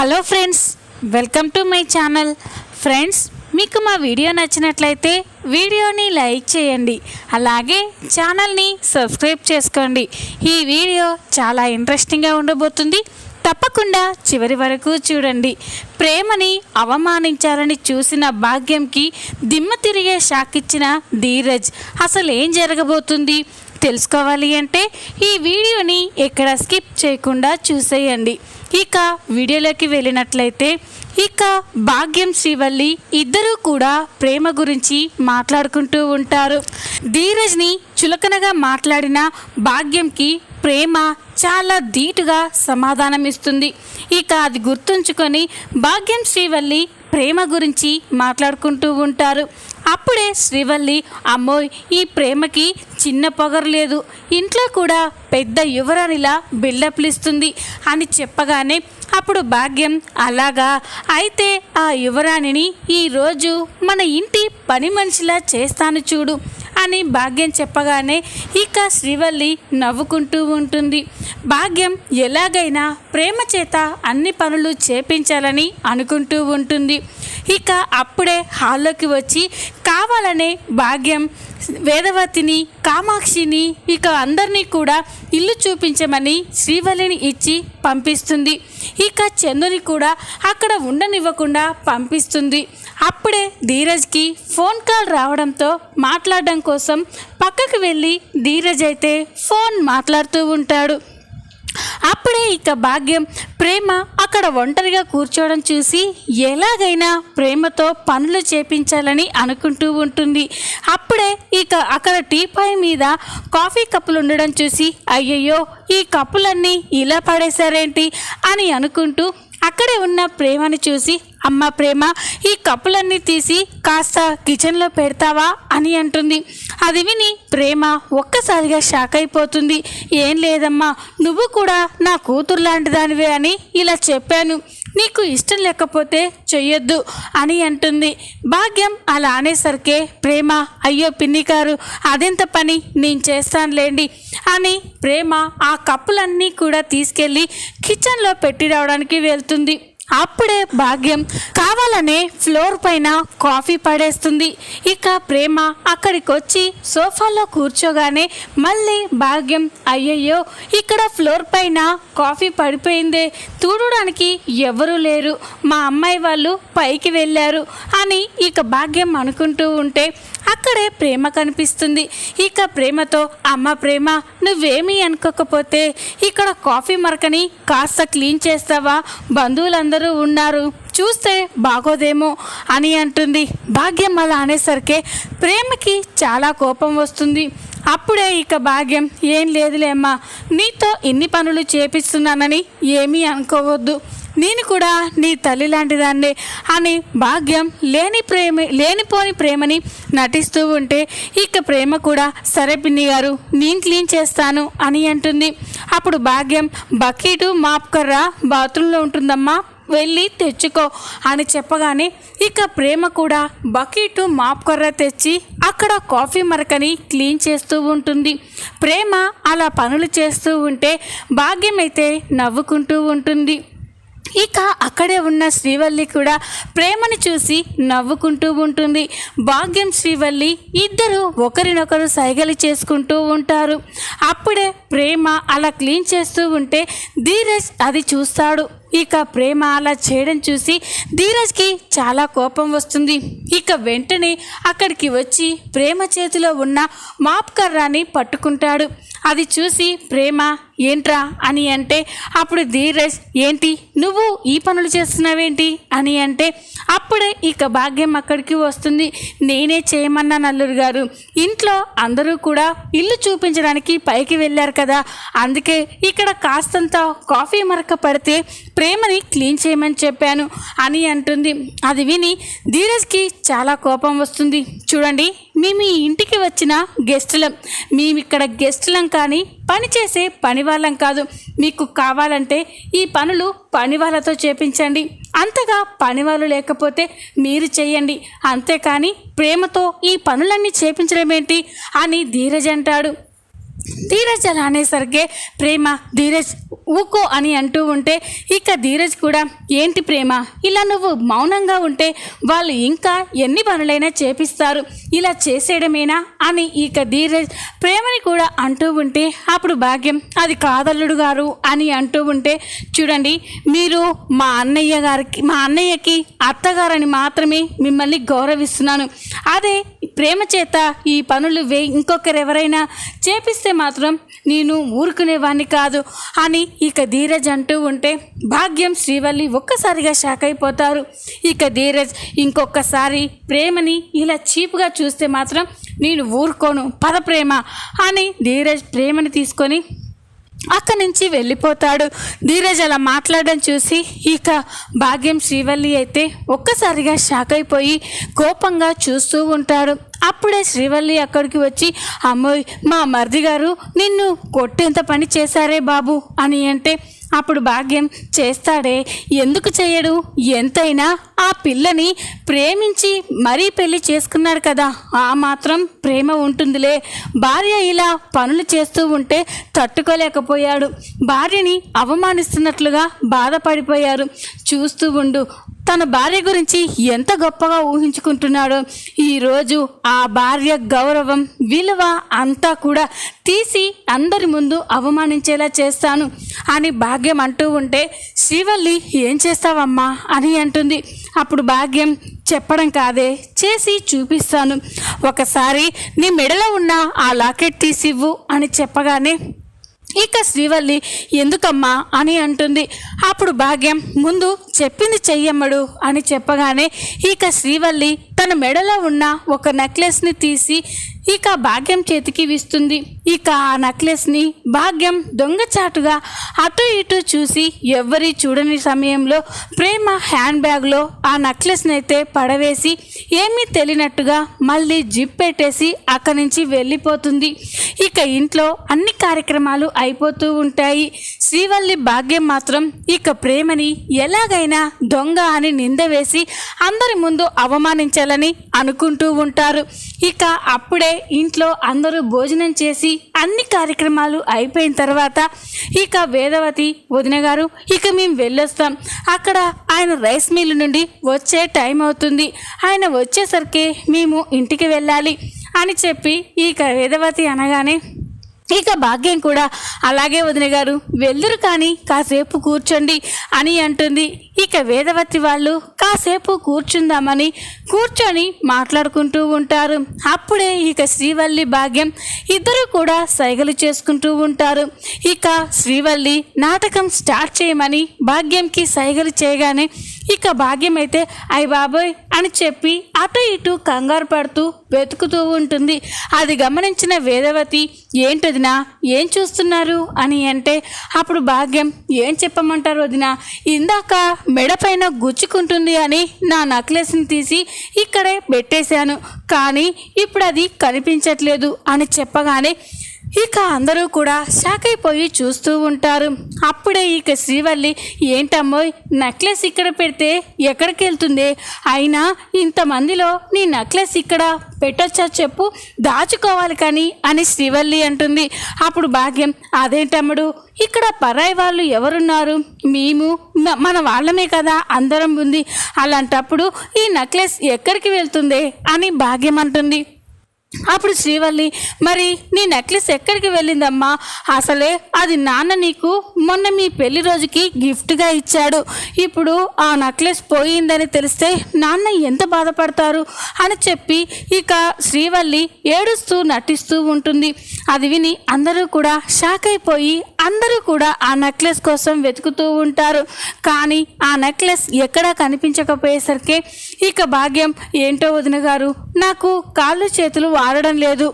Hello friends welcome to my channel. Friends మీకు మా video నచ్చినట్లయితే వీడియోని లైక్ చేయండి. అలాగే ఛానల్ని సబ్స్క్రైబ్ చేసుకోండి. ఈ వీడియో చాలా ఇంట్రెస్టింగ్గా ఉండబోతుంది. తప్పకుండా చివరి వరకు చూడండి. ప్రేమని అవమానించాలని చూసిన భాగ్యంకి దిమ్మ తిరిగే షాక్ ఇచ్చిన ధీరజ్ అసలు ఏం జరగబోతుంది? తెలుసుకోవాలి అంటే ఈ వీడియోని ఎక్కడ స్కిప్ చేయకుండా చూసేయండి. ఇక వీడియోలోకి వెళ్ళినట్లయితే ఇక భాగ్యం శ్రీవల్లి ఇద్దరూ కూడా ప్రేమ గురించి మాట్లాడుకుంటూ ఉంటారు. ధీరజ్ని చులకనగా మాట్లాడిన భాగ్యంకి ప్రేమ చాలా ధీటుగా సమాధానం ఇస్తుంది ఇక అది గుర్తుంచుకొని భాగ్యం శ్రీవల్లి ప్రేమ గురించి మాట్లాడుకుంటూ ఉంటారు. అప్పుడే శ్రీవల్లి అమ్మోయ్ ఈ ప్రేమకి చిన్న పొగరు లేదు. ఇంట్లో కూడా పెద్ద యువరానిలా బిల్డప్లు ఇస్తుంది అని చెప్పగానే అప్పుడు భాగ్యం అలాగా. అయితే ఆ యువరాణిని ఈరోజు మన ఇంటి పని మనిషిలా చేస్తాను చూడు. అని భాగ్యం చెప్పగానే ఇక శ్రీవల్లి నవ్వుకుంటూ ఉంటుంది. భాగ్యం ఎలాగైనా ప్రేమ చేత అన్ని పనులు చేపించాలని అనుకుంటూ ఉంటుంది. ఇక అప్పుడే హాల్లోకి వచ్చి కావాలనే భాగ్యం వేదవతిని కామాక్షిని ఇక అందరినీ కూడా ఇల్లు చూపించమని శ్రీవల్లిని ఇచ్చి పంపిస్తుంది. ఇక చందుని కూడా అక్కడ ఉండనివ్వకుండా పంపిస్తుంది. అప్పుడే ధీరజ్కి ఫోన్ కాల్ రావడంతో మాట్లాడడం కోసం పక్కకు వెళ్ళి ధీరజ్ అయితే ఫోన్ మాట్లాడుతూ ఉంటాడు. అప్పుడే ఇక భాగ్యం ప్రేమ అక్కడ ఒంటరిగా కూర్చోవడం చూసి ఎలాగైనా ప్రేమతో పనులు చేపించాలని అనుకుంటూ ఉంటుంది. అప్పుడే ఇక అక్కడ టీపాయ్ మీద కాఫీ కప్పులు ఉండడం చూసి అయ్యయ్యో ఈ కప్పులన్నీ ఇలా పడేశారేంటి అని అనుకుంటూ అక్కడే ఉన్న ప్రేమని చూసి అమ్మ ప్రేమ ఈ కప్పులన్నీ తీసి కాస్త కిచెన్లో పెడతావా? అని అంటుంది. అది విని ప్రేమ ఒక్కసారిగా షాక్ అయిపోతుంది. ఏం లేదమ్మా నువ్వు కూడా నా కూతురు లాంటి దానివే అని ఇలా చెప్పాను. నీకు ఇష్టం లేకపోతే చెయ్యొద్దు అని అంటుంది. భాగ్యం అలా అనేసరికే ప్రేమ అయ్యో పిన్ని గారు అదెంత పని? నేను చేస్తానులేండి అని ప్రేమ ఆ కప్పులన్నీ కూడా తీసుకెళ్ళి కిచెన్లో పెట్టి రావడానికి వెళ్తుంది. అప్పుడే భాగ్యం కావాలనే ఫ్లోర్ పైన కాఫీ పడేస్తుంది. ఇక ప్రేమ అక్కడికి వచ్చి సోఫాలో కూర్చోగానే మళ్ళీ భాగ్యం అయ్యయ్యో ఇక్కడ ఫ్లోర్ పైన కాఫీ పడిపోయిందే. తూడడానికి ఎవరూ లేరు. మా అమ్మాయి వాళ్ళు పైకి వెళ్ళారు అని ఇక భాగ్యం అనుకుంటూ ఉంటే అక్కడే ప్రేమ కనిపిస్తుంది. ఇక ప్రేమతో అమ్మ ప్రేమ నువ్వేమీ అనుకోకపోతే ఇక్కడ కాఫీ మరకని కాస్త క్లీన్ చేస్తావా? బంధువులందరూ ఉన్నారు. చూస్తే బాగోదేమో అని అంటుంది. భాగ్యం అలా అనేసరికి ప్రేమకి చాలా కోపం వస్తుంది. అప్పుడే ఇక భాగ్యం ఏం లేదులేమ్మా నీతో ఇన్ని పనులు చేపిస్తున్నానని ఏమీ అనుకోవద్దు. నేను కూడా నీ తల్లి లాంటిదాన్నే అని భాగ్యం లేని ప్రేమ లేనిపోని ప్రేమని నటిస్తూ ఉంటే ఇక ప్రేమ కూడా సరే పిన్ని గారు నేను క్లీన్ చేస్తాను అని అంటుంది. అప్పుడు భాగ్యం బకెటు మాప్ కర్ర బాత్రూంలో ఉంటుందమ్మా వెళ్ళి తెచ్చుకో అని చెప్పగానే ఇక ప్రేమ కూడా బకెట్ మాప్కొర్ర తెచ్చి అక్కడ కాఫీ మరకని క్లీన్ చేస్తూ ఉంటుంది. ప్రేమ అలా పనులు చేస్తూ ఉంటే భాగ్యం అయితే నవ్వుకుంటూ ఉంటుంది. ఇక అక్కడే ఉన్న శ్రీవల్లి కూడా ప్రేమని చూసి నవ్వుకుంటూ ఉంటుంది. భాగ్యం శ్రీవల్లి ఇద్దరు ఒకరినొకరు సైగలు చేసుకుంటూ ఉంటారు. అప్పుడే ప్రేమ అలా క్లీన్ చేస్తూ ఉంటే ధీరజ్ అది చూస్తాడు. ఇక ప్రేమ అలా చేయడం చూసి ధీరజ్కి చాలా కోపం వస్తుంది. ఇక వెంటనే అక్కడికి వచ్చి ప్రేమ చేతిలో ఉన్న మాప్ కర్రాన్ని పట్టుకుంటాడు. అది చూసి ప్రేమ ఏంట్రా? అని అంటే అప్పుడు ధీరజ్ ఏంటి? నువ్వు ఈ పనులు చేస్తున్నావేంటి? అని అంటే అప్పుడే ఇక భాగ్యం అక్కడికి వస్తుంది. నేనే చేయమన్నా నల్లూరు గారు. ఇంట్లో అందరూ కూడా ఇల్లు చూపించడానికి పైకి వెళ్ళారు కదా. అందుకే ఇక్కడ కాస్తంత కాఫీ మరక పడితే ప్రేమని క్లీన్ చేయమని చెప్పాను అని అంటుంది. అది విని ధీరజ్కి చాలా కోపం వస్తుంది. చూడండి మేము ఈ ఇంటికి వచ్చిన గెస్టులం. మేము ఇక్కడ గెస్టులం కానీ పని చేసే పని వాళ్ళం కాదు. మీకు కావాలంటే ఈ పనులు పని వాళ్ళతో చేపించండి. అంతగా పని వాళ్ళు లేకపోతే మీరు చేయండి అంతేకాని ప్రేమతో ఈ పనులన్నీ చేపించడం ఏంటి అని ధీరజ్ అంటాడు. ధీరజ్ అలా అనేసరికి ప్రేమ ధీరజ్ ఊకో అని అంటూ ఉంటే ఇక ధీరజ్ కూడా ఏంటి ప్రేమ? ఇలా నువ్వు మౌనంగా ఉంటే వాళ్ళు ఇంకా ఎన్ని పనులైనా చేపిస్తారు. ఇలా చేసేయడమేనా? అని ఇక ధీరజ్ ప్రేమని కూడా అంటూ ఉంటే అప్పుడు భాగ్యం అది కాదల్లుడు గారు అని అంటూ ఉంటే చూడండి మీరు మా అన్నయ్య గారికి మా అన్నయ్యకి అత్తగారని మాత్రమే మిమ్మల్ని గౌరవిస్తున్నాను. అదే ప్రేమ చేత ఈ పనులు వే ఇంకొకరెవరైనా చేపిస్తే మాత్రం నేను ఊరుకునేవాణ్ణి కాదు అని ఇక ధీరజ్ అంటూ ఉంటే భాగ్యం శ్రీవల్లి ఒక్కసారిగా షాక్ అయిపోతారు. ఇక ధీరజ్ ఇంకొకసారి ప్రేమని ఇలా చీపుగా చూస్తే మాత్రం నేను ఊరుకోను పద ప్రేమ అని ధీరజ్ ప్రేమని తీసుకొని అక్కడి నుంచి వెళ్ళిపోతాడు. ధీరజ్ అలా మాట్లాడడం చూసి ఇక భాగ్యం శ్రీవల్లి అయితే ఒక్కసారిగా షాక్ అయిపోయి కోపంగా చూస్తూ ఉంటాడు. అప్పుడే శ్రీవల్లి అక్కడికి వచ్చి అమ్మోయ్ మా మరిది గారు నిన్ను కొట్టేంత పని చేశారే బాబు అని అంటే అప్పుడు భాగ్యం చేస్తాడే. ఎందుకు చేయడు? ఎంతైనా ఆ పిల్లని ప్రేమించి మరీ పెళ్ళి చేసుకున్నాడు కదా. ఆ మాత్రం ప్రేమ ఉంటుందిలే. భార్య ఇలా పనులు చేస్తూ ఉంటే తట్టుకోలేకపోయాడు. భార్యని అవమానిస్తున్నట్లుగా బాధపడిపోయారు. చూస్తూ ఉండు తన భార్య గురించి ఎంత గొప్పగా ఊహించుకుంటున్నాడో. ఈరోజు ఆ భార్య గౌరవం విలువ అంతా కూడా తీసి అందరి ముందు అవమానించేలా చేస్తాను అని భాగ్యం అంటూ ఉంటే శ్రీవల్లి ఏం చేస్తావమ్మా? అని అంటుంది. అప్పుడు భాగ్యం చెప్పడం కాదే చేసి చూపిస్తాను. ఒకసారి నీ మెడలో ఉన్న ఆ లాకెట్ తీసివ్వు అని చెప్పగానే ఇక శ్రీవల్లి ఎందుకమ్మా? అని అంటుంది. అప్పుడు భాగ్యం ముందు చెప్పింది చెయ్యమ్మడు అని చెప్పగానే ఇక శ్రీవల్లి తన మెడలో ఉన్న ఒక నెక్లెస్ని తీసి ఇక భాగ్యం చేతికి విస్తుంది. ఇక ఆ నెక్లెస్ని భాగ్యం దొంగచాటుగా అటు ఇటు చూసి ఎవ్వరి చూడని సమయంలో ప్రేమ హ్యాండ్ బ్యాగ్లో ఆ నెక్లెస్ని అయితే పడవేసి ఏమీ తెలియనట్టుగా మళ్ళీ జిప్ పెట్టేసి అక్కడి నుంచి వెళ్ళిపోతుంది. ఇక ఇంట్లో అన్ని కార్యక్రమాలు అయిపోతూ ఉంటాయి. శ్రీవల్లి భాగ్యం మాత్రం ఇక ప్రేమని ఎలాగైనా దొంగ అని నింద వేసి అందరి ముందు అవమానించాలని అనుకుంటూ ఉంటారు. ఇక అప్పుడే ఇంట్లో అందరూ భోజనం చేసి అన్ని కార్యక్రమాలు అయిపోయిన తర్వాత ఇక వేదవతి వదిన గారు ఇక మేము వెళ్ళొస్తాం. అక్కడ ఆయన రైస్ మిల్ నుండి వచ్చే టైం అవుతుంది. ఆయన వచ్చేసరికి మేము ఇంటికి వెళ్ళాలి అని చెప్పి ఇక వేదవతి అనగానే ఇక భాగ్యం కూడా అలాగే వదిన గారు వెళ్దురు కానీ కాసేపు కూర్చోండి అని అంటుంది. ఇక వేదవతి వాళ్ళు కాసేపు కూర్చుందామని కూర్చొని మాట్లాడుకుంటూ ఉంటారు. అప్పుడే ఇక శ్రీవల్లి భాగ్యం ఇద్దరు కూడా సైగలు చేసుకుంటూ ఉంటారు. ఇక శ్రీవల్లి నాటకం స్టార్ట్ చేయమని భాగ్యంకి సైగలు చేయగానే ఇక భాగ్యం అయితే అయ్య బాబోయ్ అని చెప్పి అటు ఇటు కంగారు పడుతూ వెతుకుతూ ఉంటుంది. అది గమనించిన వేదవతి ఏంటదినా ఏం చూస్తున్నారు? అని అంటే అప్పుడు భాగ్యం ఏం చెప్పమంటారు వదిన? ఇందాక మెడపైన గుచ్చుకుంటుంది అని నా నక్లెస్ని తీసి ఇక్కడే పెట్టేశాను. కానీ ఇప్పుడు అది కనిపించట్లేదు అని చెప్పగానే ఇక అందరూ కూడా షాక్ అయిపోయి చూస్తూ ఉంటారు. అప్పుడే ఇక శ్రీవల్లి ఏంటమ్మోయ్ నెక్లెస్ ఇక్కడ పెడితే ఎక్కడికి వెళ్తుంది? అయినా ఇంతమందిలో నీ నెక్లెస్ ఇక్కడ పెట్టొచ్చా చెప్పు? దాచుకోవాలి కానీ అని శ్రీవల్లి అంటుంది. అప్పుడు భాగ్యం అదేంటమ్ముడు ఇక్కడ పరాయి వాళ్ళు ఎవరున్నారు? మేము మన వాళ్ళమే కదా అందరం ఉంది. అలాంటప్పుడు ఈ నెక్లెస్ ఎక్కడికి వెళ్తుంది? అని భాగ్యం అంటుంది. అప్పుడు శ్రీవల్లి మరి నీ నెక్లెస్ ఎక్కడికి వెళ్ళిందమ్మా? అసలే అది నాన్న నీకు మొన్న మీ పెళ్ళి రోజుకి గిఫ్ట్గా ఇచ్చాడు. ఇప్పుడు ఆ నెక్లెస్ పోయిందని తెలిస్తే నాన్న ఎంత బాధపడతారు? అని చెప్పి ఇక శ్రీవల్లి ఏడుస్తూ నటిస్తూ ఉంటుంది. అది విని అందరూ కూడా షాక్ అయిపోయి అందరూ కూడా ఆ నెక్లెస్ కోసం వెతుకుతూ ఉంటారు. కానీ ఆ నెక్లెస్ ఎక్కడా కనిపించకపోయేసరికి ఇక భాగ్యం ఏంటో వదిన గారు నాకు కాళ్ళు చేతులు వాడడం లేదు.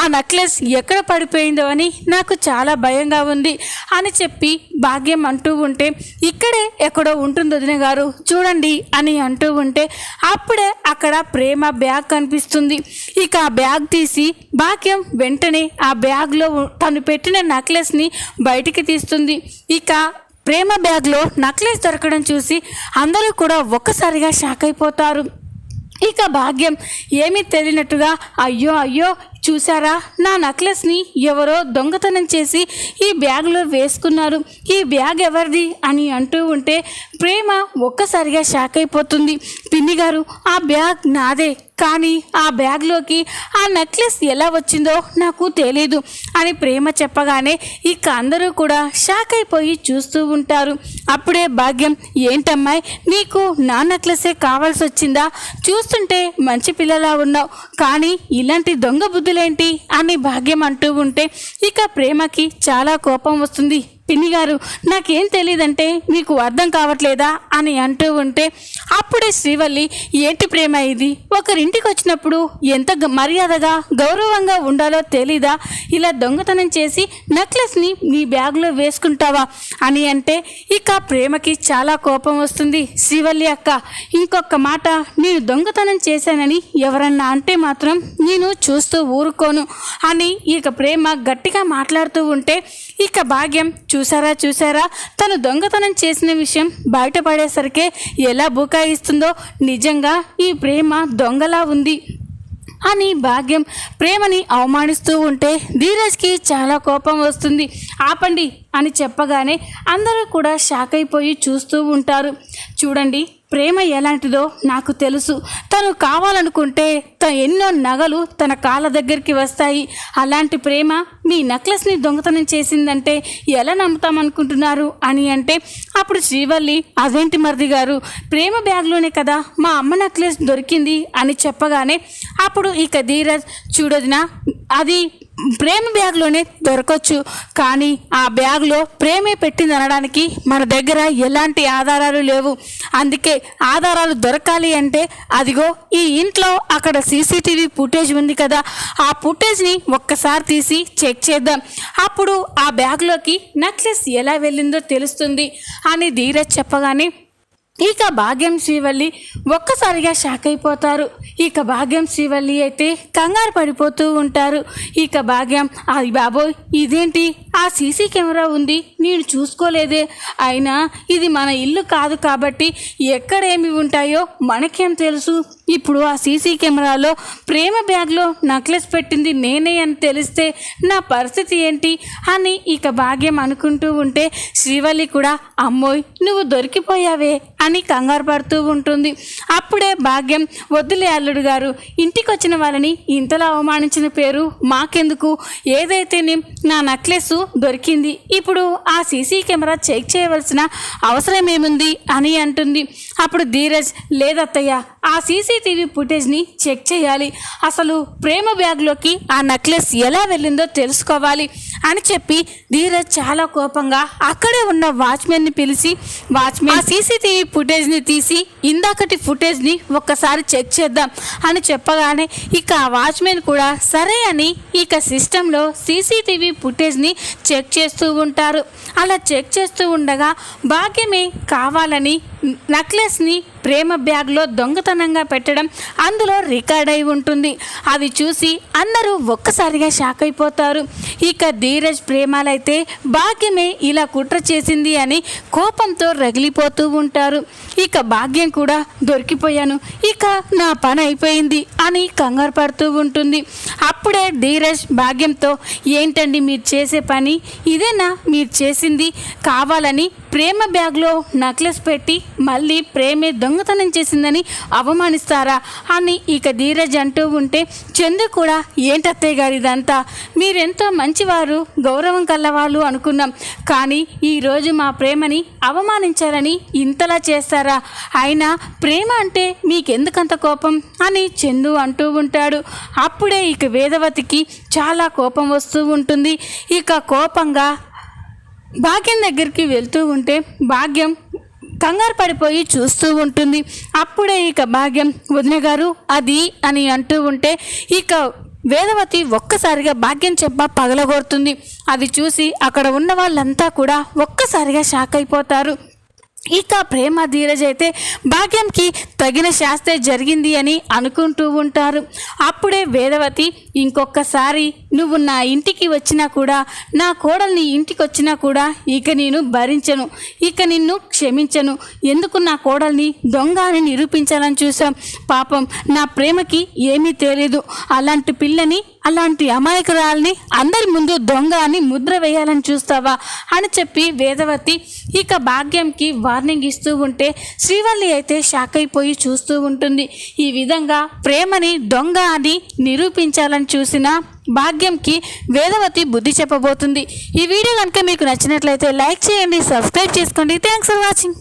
ఆ నెక్లెస్ ఎక్కడ పడిపోయిందో అని నాకు చాలా భయంగా ఉంది అని చెప్పి భాగ్యం అంటూ ఉంటే ఇక్కడే ఎక్కడో ఉంటుంది వదిన గారు చూడండి అని అంటూ ఉంటే అప్పుడే అక్కడ ప్రేమ బ్యాగ్ కనిపిస్తుంది. ఇక ఆ బ్యాగ్ తీసి భాగ్యం వెంటనే ఆ బ్యాగ్లో తను పెట్టిన నెక్లెస్ని బయటికి తీస్తుంది. ఇక ప్రేమ బ్యాగ్లో నక్లెస్ దొరకడం చూసి అందరూ కూడా ఒక్కసారిగా షాక్ అయిపోతారు. ఇక భాగ్యం ఏమీ తెలియనట్టుగా అయ్యో అయ్యో చూసారా నా నక్లెస్ని ఎవరో దొంగతనం చేసి ఈ బ్యాగ్లో వేసుకున్నారు. ఈ బ్యాగ్ ఎవరిది? అని అంటూ ఉంటే ప్రేమ ఒక్కసారిగా షాక్ అయిపోతుంది. పిన్ని గారు ఆ బ్యాగ్ నాదే. కానీ ఆ బ్యాగ్లోకి ఆ నెక్లెస్ ఎలా వచ్చిందో నాకు తెలీదు అని ప్రేమ చెప్పగానే ఇక అందరూ కూడా షాక్ అయిపోయి చూస్తూ ఉంటారు. అప్పుడే భాగ్యం ఏంటమ్మాయి నీకు నా నెక్లెసే కావాల్సి వచ్చిందా? చూస్తుంటే మంచి పిల్లలా ఉన్నావు కానీ ఇలాంటి దొంగ బుద్ధులేంటి? అని భాగ్యం అంటూ ఉంటే ఇక ప్రేమకి చాలా కోపం వస్తుంది. పిన్ని గారు నాకేం తెలియదంటే మీకు అర్థం కావట్లేదా అని అంటూ ఉంటే అప్పుడే శ్రీవల్లి ఏంటి ప్రేమ ఇది? ఒకరింటికి వచ్చినప్పుడు ఎంత గ- మర్యాదగా గౌరవంగా ఉండాలో తెలీదా? ఇలా దొంగతనం చేసి నెక్లెస్ని నీ బ్యాగ్లో వేసుకుంటావా? అని అంటే ఇక ప్రేమకి చాలా కోపం వస్తుంది శ్రీవల్లి అక్క. ఇంకొక మాట నేను దొంగతనం చేశానని ఎవరన్నా అంటే మాత్రం నేను చూస్తూ ఊరుకోను అని ఇక ప్రేమ గట్టిగా మాట్లాడుతూ ఉంటే ఇక భాగ్యం చూసారా చూసారా? తను దొంగతనం చేసిన విషయం బయటపడేసరికి ఎలా బుకాయిస్తుందో నిజంగా ఈ ప్రేమ దొంగలా ఉంది. అని భాగ్యం ప్రేమని అవమానిస్తూ ఉంటే ధీరజ్కి చాలా కోపం వస్తుంది. ఆపండి అని చెప్పగానే అందరూ కూడా షాక్ అయిపోయి చూస్తూ ఉంటారు. చూడండి ప్రేమ ఎలాంటిదో నాకు తెలుసు. తను కావాలనుకుంటే తన ఎన్నో నగలు తన కాళ్ళ దగ్గరికి వస్తాయి. అలాంటి ప్రేమ మీ నెక్లెస్ని దొంగతనం చేసిందంటే ఎలా నమ్ముతామనుకుంటున్నారు అని అంటే అప్పుడు శ్రీవల్లి అదేంటి మరిది గారు ప్రేమ బ్యాగ్లోనే కదా మా అమ్మ నెక్లెస్ దొరికింది అని చెప్పగానే అప్పుడు ఇక ధీరజ్ చూడొదినా అది ప్రేమ బ్యాగ్లోనే దొరకవచ్చు కానీ ఆ బ్యాగ్లో ప్రేమే పెట్టింది అనడానికి మన దగ్గర ఎలాంటి ఆధారాలు లేవు. అందుకే ఆధారాలు దొరకాలి అంటే అదిగో ఈ ఇంట్లో అక్కడ సీసీటీవీ ఫుటేజ్ ఉంది కదా ఆ ఫుటేజ్ని ఒక్కసారి తీసి చెక్ చేద్దాం. అప్పుడు ఆ బ్యాగ్లోకి నెక్లెస్ ఎలా వెళ్ళిందో తెలుస్తుంది అని ధీరజ్ చెప్పగానే ఇక భాగ్యం శ్రీవల్లి ఒక్కసారిగా షాక్ అయిపోతారు. ఇక భాగ్యం శ్రీవల్లి అయితే కంగారు పడిపోతూ ఉంటారు. ఇక భాగ్యం అది బాబోయ్ ఇదేంటి? ఆ సీసీ కెమెరా ఉంది నేను చూసుకోలేదే. అయినా ఇది మన ఇల్లు కాదు కాబట్టి ఎక్కడేమి ఉంటాయో మనకేం తెలుసు. ఇప్పుడు ఆ సీసీ కెమెరాలో ప్రేమ బ్యాగ్లో నక్లెస్ పెట్టింది నేనే అని తెలిస్తే నా పరిస్థితి ఏంటి అని ఇక భాగ్యం అనుకుంటూ ఉంటే శ్రీవల్లి కూడా అమ్మోయ్ నువ్వు దొరికిపోయావే అని కంగారు పడుతూ ఉంటుంది. అప్పుడే భాగ్యం వద్దులే అల్లుడు గారు ఇంటికి వచ్చిన వాళ్ళని ఇంతలా అవమానించిన పేరు మాకెందుకు? ఏదైతేనే నా నక్లెస్ దొరికింది. ఇప్పుడు ఆ సీసీ కెమెరా చెక్ చేయవలసిన అవసరం ఏముంది అని అంటుంది. అప్పుడు ధీరజ్ లేదత్తయ్య ఆ సీసీటీవీ ఫుటేజ్ని చెక్ చేయాలి. అసలు ప్రేమ బ్యాగ్లోకి ఆ నెక్లెస్ ఎలా వెళ్ళిందో తెలుసుకోవాలి అని చెప్పి ధీరజ్ చాలా కోపంగా అక్కడే ఉన్న వాచ్మెన్ని పిలిచి వాచ్మెన్ సీసీటీవీ ఫుటేజ్ని తీసి ఇందాకటి ఫుటేజ్ని ఒక్కసారి చెక్ చేద్దాం అని చెప్పగానే ఇక ఆ వాచ్మెన్ కూడా సరే అని ఇక సిస్టంలో సీసీటీవీ ఫుటేజ్ని చెక్ చేస్తూ ఉంటారు. అలా చెక్ చేస్తూ ఉండగా భాగ్యమే కావాలని నక్లెస్ని ప్రేమ బ్యాగ్లో దొంగతనంగా పెట్టడం అందులో రికార్డ్ అయి ఉంటుంది. అవి చూసి అందరూ ఒక్కసారిగా షాక్ అయిపోతారు. ఇక ధీరజ్ ప్రేమాలైతే భాగ్యమే ఇలా కుట్ర చేసింది అని కోపంతో రగిలిపోతూ ఉంటారు. ఇక భాగ్యం కూడా దొరికిపోయాను. ఇక నా పని అయిపోయింది అని కంగారు పడుతూ ఉంటుంది. అప్పుడే ధీరజ్ భాగ్యంతో ఏంటండి మీరు చేసే పని? ఇదేనా మీరు చేసింది? కావాలని ప్రేమ బ్యాగ్లో నక్లెస్ పెట్టి మళ్ళీ ప్రేమే దొంగతనం చేసిందని అవమానిస్తారా అని ఇక ధీరజ్ అంటూ ఉంటే చందు కూడా ఏంటత్తయ్య గారు ఇదంతా? మీరెంతో మంచివారు గౌరవం కలవాళ్ళు అనుకున్నాం. కానీ ఈరోజు మా ప్రేమని అవమానించాలని ఇంతలా చేస్తారా? అయినా ప్రేమ అంటే మీకెందుకంత కోపం? అని చందు అంటూ ఉంటాడు. అప్పుడే ఇక వేదవతికి చాలా కోపం వస్తూ ఉంటుంది. ఇక కోపంగా భాగ్యం దగ్గరికి వెళ్తూ ఉంటే భాగ్యం కంగారు పడిపోయి చూస్తూ ఉంటుంది. అప్పుడే ఇక భాగ్యం వదిన గారు అది అని అంటూ ఉంటే ఇక వేదవతి ఒక్కసారిగా భాగ్యం చెప్ప పగలగొడుతుంది. అది చూసి అక్కడ ఉన్న వాళ్ళంతా కూడా ఒక్కసారిగా షాక్ అయిపోతారు. ఇక ప్రేమ ధీరజ్ అయితే భాగ్యంకి తగిన శాస్త్రే జరిగింది అని అనుకుంటూ ఉంటారు. అప్పుడే వేదవతి ఇంకొకసారి నువ్వు నా ఇంటికి వచ్చినా కూడా నా కోడల్ని ఇంటికి వచ్చినా కూడా ఇక నేను భరించను. ఇక నిన్ను క్షమించను. ఎందుకు నా కోడల్ని దొంగ అని నిరూపించాలని చూసాం పాపం నా ప్రేమకి ఏమీ తెలియదు అలాంటి పిల్లని అలాంటి అమాయకురాల్ని అందరి ముందు దొంగ అని ముద్ర వేయాలని చూస్తావా అని చెప్పి వేదవతి ఇక భాగ్యంకి వార్నింగ్ ఇస్తూ ఉంటే శ్రీవల్లి అయితే షాక్ అయిపోయి చూస్తూ ఉంటుంది. ఈ విధంగా ప్రేమని దొంగ అని నిరూపించాలని చూసిన భాగ్యంకి వేదవతి బుద్ధి చెప్పబోతుంది. ఈ వీడియో కనుక మీకు నచ్చినట్లయితే లైక్ చేయండి సబ్స్క్రైబ్ చేసుకోండి. Thanks for watching